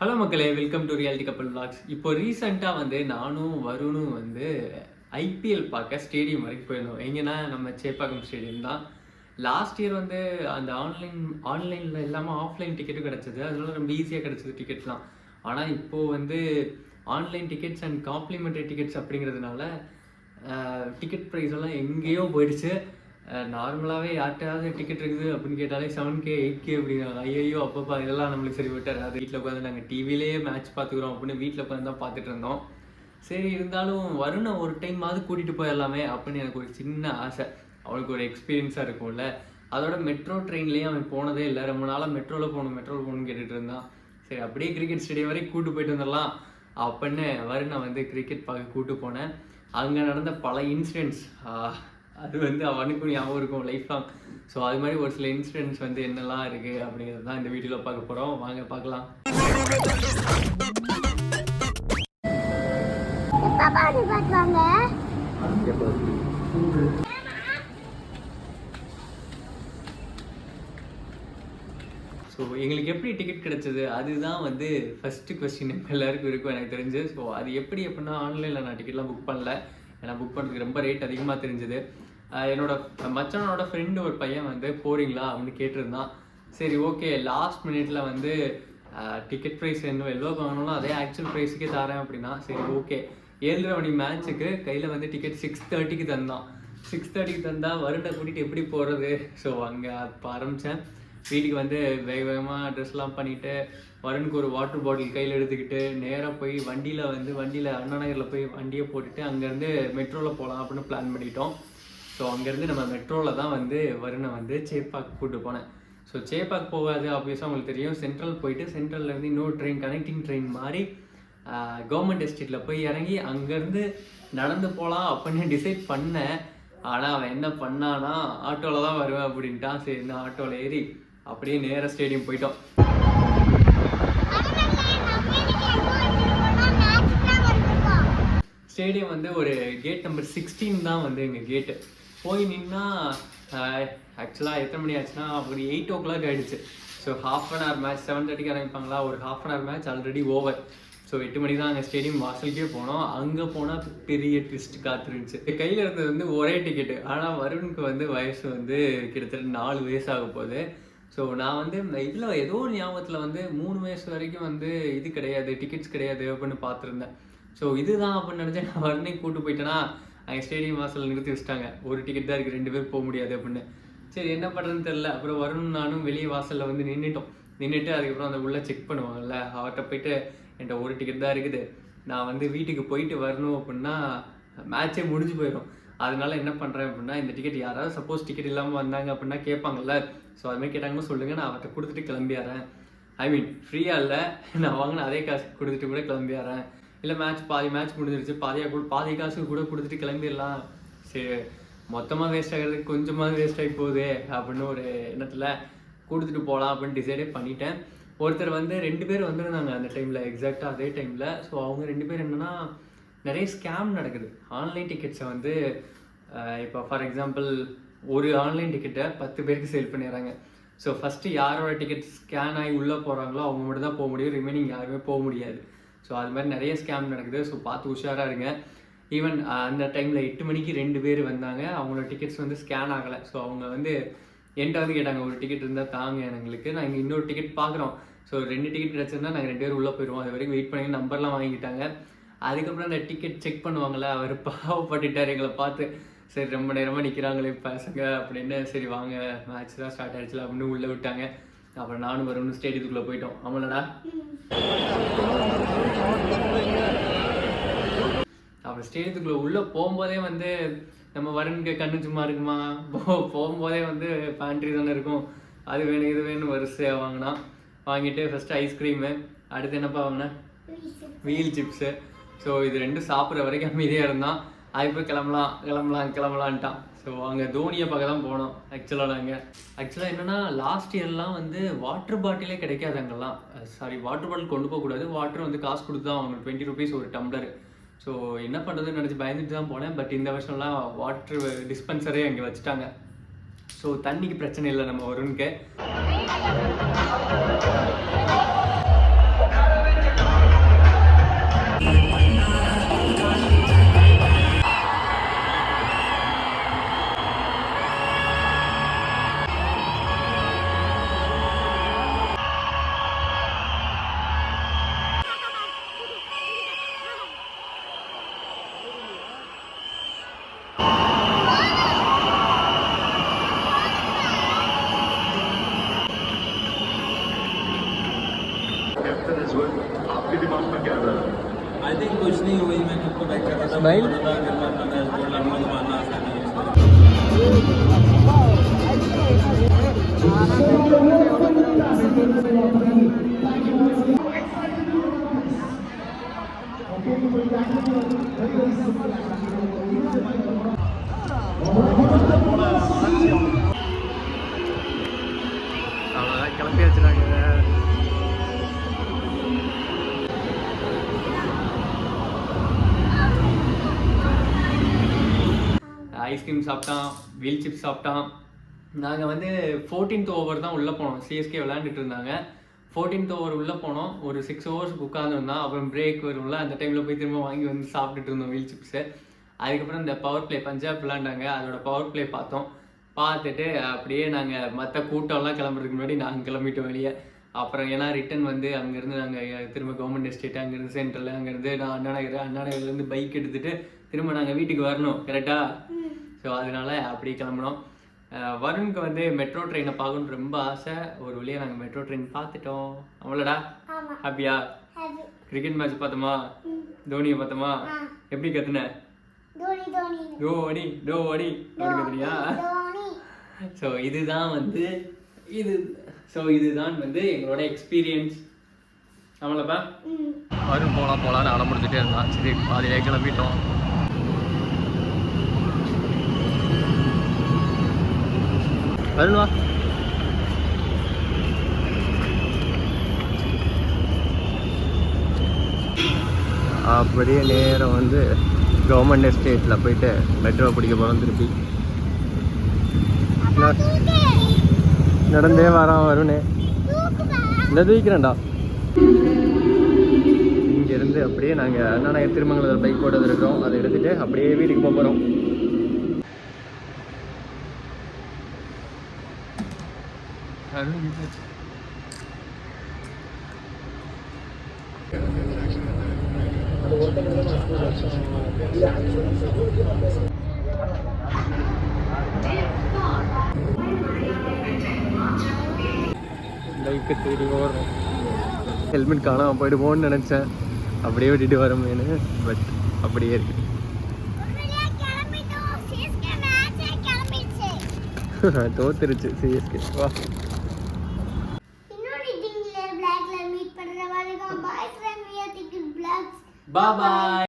Hello மக்களே welcome to reality கப்பல் blocks இப்போ ரீசெண்டாக வந்து நானும் வருணும் வந்து ஐபிஎல் பார்க்க ஸ்டேடியம் வரைக்கும் போயிருந்தோம். எங்கன்னா நம்ம சேப்பாக்கம் ஸ்டேடியம் தான். லாஸ்ட் இயர் வந்து அந்த ஆன்லைன் ஆன்லைனில் இல்லாமல் ஆஃப்லைன் டிக்கெட்டும் கிடச்சிது. அதனால ரொம்ப ஈஸியாக கிடச்சிது டிக்கெட்லாம் ஆனால் இப்போது வந்து online tickets and complimentary tickets அப்படிங்கிறதுனால டிக்கெட் ப்ரைஸ் எல்லாம் எங்கேயோ போயிடுச்சு. நார்மலாகவே யார்கிட்டயாவது டிக்கெட் இருக்குது அப்படின்னு கேட்டாலே செவன் கே எயிட் கே அப்படிங்கிறாங்க ஐயோ அப்பப்பா இதெல்லாம் நம்மளுக்கு சரி விட்டார் அது வீட்டில் உட்காந்து நாங்கள் டிவிலேயே மேட்ச் பார்த்துக்குறோம் அப்படின்னு வீட்டில் உட்காந்து தான் பார்த்துட்டு இருந்தோம். சரி இருந்தாலும் வருணை ஒரு டைமாவது கூட்டிகிட்டு போயிடலாமே அப்படின்னு எனக்கு ஒரு சின்ன ஆசை. அவளுக்கு ஒரு எக்ஸ்பீரியன்ஸாக இருக்கும்ல. அதோட மெட்ரோ ட்ரெயின்லேயும் அவன் போனதே இல்லை. ரொம்ப நாளாக மெட்ரோவில் போகணும் மெட்ரோவில் போகணும்னு கேட்டுட்டு இருந்தான். சரி அப்படியே கிரிக்கெட் ஸ்டேடியம் வரைக்கும் கூட்டு போயிட்டு வந்துடலாம். அப்படின்னு வருணை வந்து கிரிக்கெட் பார்க்க கூட்டு போனேன். அங்கே நடந்த பல இன்சிடென்ட்ஸ் அது வந்து அவனுக்கும் ஞாபகம் இருக்கும் லைஃப் லாங் ஸோ அது மாதிரி ஒரு சில இன்சிடென்ட்ஸ் வந்து என்னெல்லாம் இருக்குது அப்படிங்கிறது தான் இந்த வீடியோவில் பார்க்க போகிறோம் வாங்க பார்க்கலாம். ஸோ எங்களுக்கு எப்படி டிக்கெட் கிடைச்சது? அதுதான் வந்து ஃபஸ்ட்டு கொஸ்டின் எல்லாருக்கும் இருக்கும் எனக்கு தெரிஞ்சு. ஸோ அது எப்படி எப்படின்னா ஆன்லைனில் நான் டிக்கெட்லாம் புக் பண்ணல. ஏன்னா புக் பண்ணுறதுக்கு ரொம்ப ரேட் அதிகமாக தெரிஞ்சது. என்னோட மச்சானோட ஃப்ரெண்டு ஒரு பையன் வந்து போகிறீங்களா அப்படின்னு கேட்டிருந்தான். சரி ஓகே லாஸ்ட் மினிட்ல வந்து டிக்கெட் ப்ரைஸ் என்ன எவ்வளோ வாங்கணும் அதே ஆக்சுவல் ப்ரைஸுக்கே தரேன் அப்படின்னா சரி ஓகே ஏழரை மணி மேட்ச்சுக்கு கையில் வந்து டிக்கெட் சிக்ஸ் தேர்ட்டிக்கு தந்தான். சிக்ஸ் தேர்ட்டிக்கு தந்தால் வருண்டை கூட்டிகிட்டு எப்படி போகிறது ஸோ அங்கே அப்போ ஆரம்பித்தேன் வீட்டுக்கு வந்து வேக வேகமாக ட்ரெஸ்லாம் பண்ணிவிட்டு வருணுக்கு ஒரு வாட்டர் பாட்டில் கையில் எடுத்துக்கிட்டு நேராக போய் வண்டியில் வந்து வண்டியில் அண்ணா நகரில் போய் வண்டியை போட்டுட்டு அங்கேருந்து மெட்ரோவில் போகலாம் அப்படின்னு பிளான் பண்ணிட்டோம். ஸோ அங்கேருந்து நம்ம மெட்ரோவில் தான் வந்து வருணை வந்து சேப்பாக் கூப்பிட்டு போனேன். ஸோ சேப்பாக் போகாது ஆப்வியஸாக உங்களுக்கு தெரியும். சென்ட்ரல் போயிட்டு சென்ட்ரல்லேருந்து இன்னொரு ட்ரெயின் கனெக்டிங் ட்ரெயின் மாதிரி கவர்மெண்ட் எஸ்டேட்டில் போய் இறங்கி அங்கேருந்து நடந்து போகலாம் அப்படின்னு டிசைட் பண்ணேன். ஆனால் அவன் என்ன பண்ணானா ஆட்டோவில் தான் வருவேன் அப்படின்ட்டான். சரி நான் ஆட்டோவில் ஏறி அப்படியே நேராக ஸ்டேடியம் போயிட்டோம். ஸ்டேடியம் வந்து ஒரு கேட் நம்பர் சிக்ஸ்டீன் தான் வந்து எங்கள் கேட்டு போய் நின்னா ஆக்சுவலாக எத்தனை மணி ஆச்சுன்னா ஒரு எயிட் ஓ கிளாக் ஆகிடுச்சு so half an hour match seven தேர்ட்டிக்கு ஆரம்பிப்பாங்களா ஒரு half an hour match already over so எட்டு மணிக்கு தான் அங்கே ஸ்டேடியம் வாசலுக்கே போனோம். அங்கே போனால் பெரிய ட்விஸ்ட் காத்துருந்துச்சு. கையில் இருந்தது வந்து ஒரே டிக்கெட்டு ஆனால் வருணுக்கு வந்து வயசு வந்து கிட்டத்தட்ட நாலு வயசு ஆக போகுது ஸோ நான் வந்து இதில் ஏதோ ஒரு ஞாபகத்தில் வந்து மூணு வயசு வரைக்கும் வந்து இது கிடையாது டிக்கெட்ஸ் கிடையாது அப்படின்னு பார்த்துருந்தேன். ஸோ இதுதான் அப்படின்னு நினச்சேன் நான் வருணை கூட்டு போயிட்டேன்னா அங்கே ஸ்டேடியம் வாசலில் நிறுத்தி வச்சிட்டாங்க. ஒரு டிக்கெட் தான் இருக்குது ரெண்டு பேர் போக முடியாது அப்படின்னு. சரி என்ன பண்ணுறதுன்னு தெரில அப்புறம் வரணும் நானும் வெளியே வாசலில் வந்து நின்றுட்டோம் நின்றுட்டு அதுக்கப்புறம் அந்த உள்ளே செக் பண்ணுவாங்கல்ல அவர்கிட்ட போயிட்டு என்கிட்ட ஒரு டிக்கெட் தான் இருக்குது. நான் வந்து வீட்டுக்கு போயிட்டு வரணும் அப்படின்னா மேட்ச்சே முடிஞ்சு போயிடும் அதனால என்ன பண்ணுறேன் அப்படின்னா இந்த டிக்கெட் யாராவது சப்போஸ் டிக்கெட் இல்லாமல் வந்தாங்க அப்படின்னா கேட்பாங்கல்ல. ஸோ அதுமாதிரி கேட்டாங்கன்னு சொல்லுங்கள் நான் அவர்கிட்ட கொடுத்துட்டு கிளம்பிடுறேன் ஐ மீன் ஃப்ரீயாக இல்லை நான் வாங்கின அதே காசு கொடுத்துட்டு கூட கிளம்பிடுறேன் இல்லை மேட்ச் பாதி மேட்ச் முடிஞ்சிருச்சு பாதியாக கூட பாதி காசு கூட கொடுத்துட்டு கிளம்பிடலாம். சரி மொத்தமாக வேஸ்ட் ஆகிறதுக்கு கொஞ்சமாக வேஸ்ட் ஆகி போகுது அப்படின்னு ஒரு எண்ணத்தில் கொடுத்துட்டு போகலாம் அப்படின்னு டிசைடே பண்ணிட்டேன். ஒருத்தர் வந்து ரெண்டு பேர் வந்திருந்தாங்க அந்த டைமில் எக்ஸாக்டாக அதே டைமில் ஸோ அவங்க ரெண்டு பேர் என்னென்னா நிறைய ஸ்கேம் நடக்குது. ஆன்லைன் டிக்கெட்ஸை வந்து இப்போ ஃபார் எக்ஸாம்பிள் ஒரு ஆன்லைன் டிக்கெட்டை பத்து பேருக்கு சேல் பண்ணிடுறாங்க. ஸோ ஃபஸ்ட்டு யாரோட டிக்கெட் ஸ்கேன் ஆகி உள்ளே போகிறாங்களோ அவங்க மட்டும் தான் போக முடியும். ரிமைனிங் யாருமே போக முடியாது. ஸோ அது மாதிரி நிறைய ஸ்கேம் நடக்குது. ஸோ பார்த்து உஷாராக இருங்க. ஈவன் அந்த டைமில் எட்டு மணிக்கு ரெண்டு பேர் வந்தாங்க. அவங்களோட டிக்கெட்ஸ் வந்து ஸ்கேன் ஆகலை. ஸோ அவங்க வந்து என்கிட்ட வந்து கேட்டாங்க ஒரு டிக்கெட் இருந்தால் தாங்க எங்களுக்கு. நாங்கள் இன்னொரு டிக்கெட் பார்க்குறோம். ஸோ ரெண்டு டிக்கெட் கிடச்சிருந்தா நாங்கள் ரெண்டு பேரும் உள்ளே போயிடுவோம். அது வரைக்கும் வெயிட் பண்ணி நம்பர்லாம் வாங்கிட்டாங்க அதுக்கப்புறம் அந்த டிக்கெட் செக் பண்ணுவாங்கள்ல அவர் பாவப்பட்டுட்டார் எங்களை பார்த்து சரி ரொம்ப நேரமாக நிற்கிறாங்களே பசங்க அப்படின்னு சரி வாங்க மேட்ச் தான் ஸ்டார்ட் ஆயிடுச்சுல அப்படின்னு உள்ளே விட்டாங்க. அப்புறம் நானும் வரும்னு ஸ்டேடியத்துக்குள்ளே போயிட்டோம். ஆமாடா அப்புறம் ஸ்டேடியத்துக்குள்ளே உள்ளே போகும்போதே வந்து நம்ம வருணுக்கு கண்ணு சும்மா இருக்குமா? போ போகும்போதே வந்து பேண்ட்ரி தானே இருக்கும். அது வேணும் இது வேணும் வரிசையாக வாங்கினான். வாங்கிட்டு ஃபஸ்ட்டு ஐஸ்கிரீமு அடுத்து என்னப்பா வாங்கினேன் வீல் சிப்ஸு ஸோ இது ரெண்டும் சாப்பிட்ற வரைக்கும் அமைதியாக இருந்தான் அது போய் கிளம்பலாம் கிளம்பலாம் கிளம்பலான்ட்டான். ஸோ அங்கே தோனியை பார்க்க தான் போனோம் ஆக்சுவலாக நாங்கள் ஆக்சுவலாக என்னென்னா லாஸ்ட் இயர்லாம் வந்து வாட்டர் பாட்டிலே கிடைக்காது அங்கெல்லாம். சாரி வாட்டர் பாட்டில் கொண்டு போகக்கூடாது வாட்டர் வந்து காசு கொடுத்து தான் அவங்க டுவெண்ட்டி ருபீஸ் ஒரு டம்ளர் ஸோ என்ன பண்ணுறதுன்னு நினச்சி பயந்துட்டு தான் போனேன். பட் இந்த வருஷம்லாம் வாட்டர் டிஸ்பென்சரே அங்கே வச்சுட்டாங்க. ஸோ தண்ணிக்கு பிரச்சனை இல்லை நம்ம வருணுக்கு कैप्टन इज़ वेल आपके दिमाग में क्या था? आई थिंक कुछ नहीं हुई मैं खुद को बैक कर रहा था स्माइल मारना आसानी ஐஸ்கிரீம் சாப்பிட்டான் வீல் சிப்ஸ் சாப்பிட்டான். நாங்கள் வந்து ஃபோர்டீன்த் ஓவர் தான் உள்ளே போனோம். சிஎஸ்கே விளையாண்டுட்டு இருந்தாங்க. ஃபோர்டீன்த் ஓவர் உள்ளே போனோம். ஒரு சிக்ஸ் ஹவர்ஸ்க்கு உட்காந்துருந்தோம் அப்புறம் பிரேக் வரும்ல அந்த டைமில் போய் திரும்ப வாங்கி வந்து சாப்பிட்டுட்டு இருந்தோம் வீல் சிப்ஸு அதுக்கப்புறம் இந்த பவர் பிளே பஞ்சாப் விளாண்டாங்க அதோட பவர் பிளே பார்த்தோம். பார்த்துட்டு அப்படியே நாங்கள் மற்ற கூட்டம்லாம் கிளம்புறதுக்கு முன்னாடி நாங்கள் கிளம்பிட்டோம் வெளியே. அப்புறம் ஏன்னா ரிட்டன் வந்து அங்கேருந்து நாங்கள் திரும்ப கவர்மெண்ட் எஸ்டேட் அங்கேருந்து சென்ட்ரல் அங்கேருந்து நான் அண்ணா நகர் அண்ணா நகர்லேருந்து பைக் எடுத்துகிட்டு திரும்ப நாங்கள் வீட்டுக்கு வரணும். கரெக்டாக ஸோ அதனால அப்படி கிளம்பினோம். வருணுக்கு வந்து மெட்ரோ ட்ரெயினை பார்க்கணுன்னு ரொம்ப ஆசை. ஒரு வழியாக நாங்கள் மெட்ரோ ட்ரெயின் பார்த்துட்டோம். அவ்வளோடா. ஆமா. ஹாப்பியா? ஹாப்பி. கிரிக்கெட் மேட்ச் பார்த்தோமா? தோனியை பார்த்தோமா. எப்படி கத்துன? தோனி தோனி. அப்படி கத்துனியா? தோனி. ஸோ இதுதான் வந்து இது ஸோ இதுதான் வந்து எங்களோட எக்ஸ்பீரியன்ஸ் ம். வரும் போகலாம் போகலான்னு அடம் முடிச்சுட்டே இருந்தான். சரி பாதியிலே கிளம்பிட்டோம். வருண் வா அப்படியே நேரம் வந்து கவர்மெண்ட் எஸ்டேட்டில் போயிட்டு மெட்ரோ பிடிக்க போகிறோம் திருப்பி. நடந்தே வரான் வருணே. இந்த தூக்கிறேன்டா இங்கேருந்து அப்படியே நாங்கள் அண்ணா நகர் திருமங்கலத்தில் பைக் ஓட்டது இருக்கோம் அதை எடுத்துகிட்டு அப்படியே வீட்டுக்கு போக போகிறோம் பைக்கை தேடி ஓடுறோம் ஹெல்மெட் காணாமல் போயிடுவோன்னு நினச்சேன் அப்படியே விட்டுட்டு வரமேனு பட் அப்படியே இருக்கு கிளம்பிட்டோம் சிஎஸ்கே மேட்சே கிளம்பிடுச்சு தோத்துருச்சு சிஎஸ்கே வா Bye-bye!